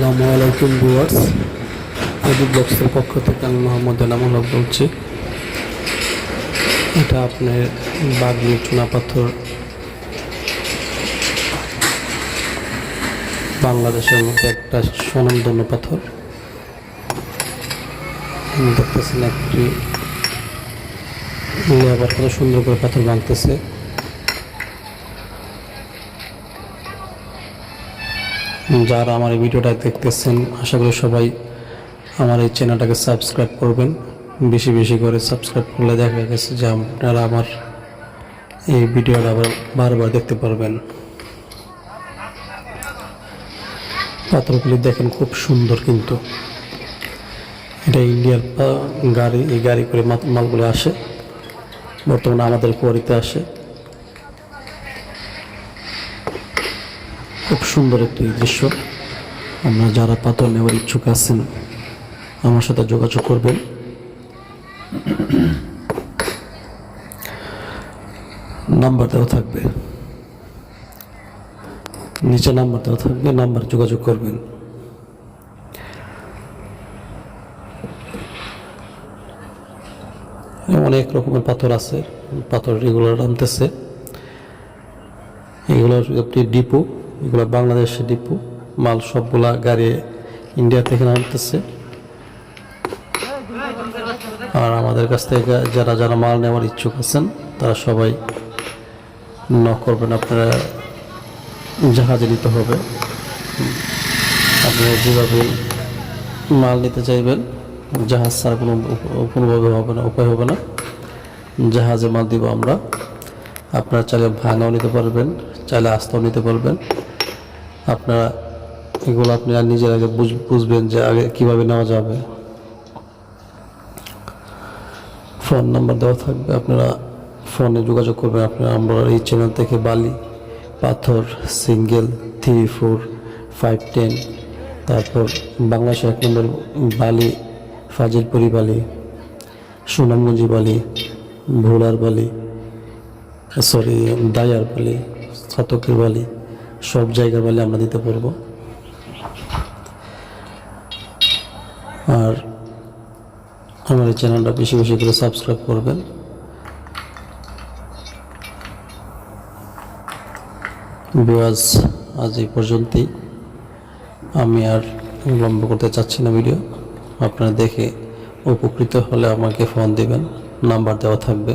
আসসালামু আলাইকুম ভিউয়ার্স। এডি ব্লগসের পক্ষ থেকে আমি মোহাম্মদ এনামুল হক বলছি। এটা আপনার বাগনি চুনা পাথর। বাংলাদেশের মধ্যে একটা স্বনামধন্য পাথর। দেখতেছেন একটি লেবার কত সুন্দর করে পাথর ভাঙতেছে। যারা আমার এই ভিডিওটা দেখতেছেন, আশা করি সবাই আমার এই চ্যানেলটাকে সাবস্ক্রাইব করবেন। বেশি বেশি করে সাবস্ক্রাইব করলে দেখা গেছে যে আপনারা আমার এই ভিডিওটা আবার বারবার দেখতে পারবেন। পাথরগুলি দেখেন খুব সুন্দর কিন্তু। এটা ইন্ডিয়ার গাড়ি, এই গাড়ি করে মাল- মালগুলো আসে। বর্তমানে আমাদের কোয়ারিতে আসে। খুব সুন্দর একটি দৃশ্য। আমরা যারা পাথর নেওয়ার ইচ্ছুক আছেন, আমার সাথে যোগাযোগ করবেন। নাম্বার দেওয়া থাকবে। নিচে নাম্বার দেওয়া থাকবে, নাম্বার যোগাযোগ করবেন। অনেক রকমের পাথর আছে, পাথর রেগুলার নামতেছে এগুলোর একটি ডিপো। এগুলো বাংলাদেশের ডিপো। মাল সবগুলা গাড়ি ইন্ডিয়া থেকে নামতেছে। আর আমাদের কাছ থেকে যারা যারা মাল নেওয়ার ইচ্ছুক আছেন, তারা সবাই নক করবেন, আপনারা জাহাজে নিতে হবে। আপনারা যেভাবে মাল নিতে চাইবেন, জাহাজ ছাড়া কোনো কোনোভাবে হবে না, উপায় হবে না। জাহাজে মাল দিব আমরা। আপনারা চাইলে ভাঙাও নিতে পারবেন, চাইলে আস্তাও নিতে পারবেন। আপনারা এগুলো আপনি আর নিজের আগে বুঝ- বুঝবেন যে আগে কীভাবে নেওয়া যাবে। ফোন নাম্বার দেওয়া থাকবে, আপনারা ফোনে যোগাযোগ করবেন। আপনারা আমরা এই চ্যানেল থেকে বালি, পাথর, single three four five ten তারপর বাংলাদেশের এক নম্বর বালি, ফাজিলপুরি বালি, সুনামগঞ্জি বালি, ভোলার বালি সরি দায়ার বালি ছাতকের বালি সব জায়গার বলে আমরা দিতে পারব। আর আমার এই চ্যানেলটা বেশি বেশি করে সাবস্ক্রাইব করবেন। বিওয়াজ আজ এই পর্যন্তই। আমি আর লম্ব করতে চাচ্ছি না ভিডিও। আপনারা দেখে উপকৃত হলে আমাকে ফোন দেবেন, নাম্বার দেওয়া থাকবে।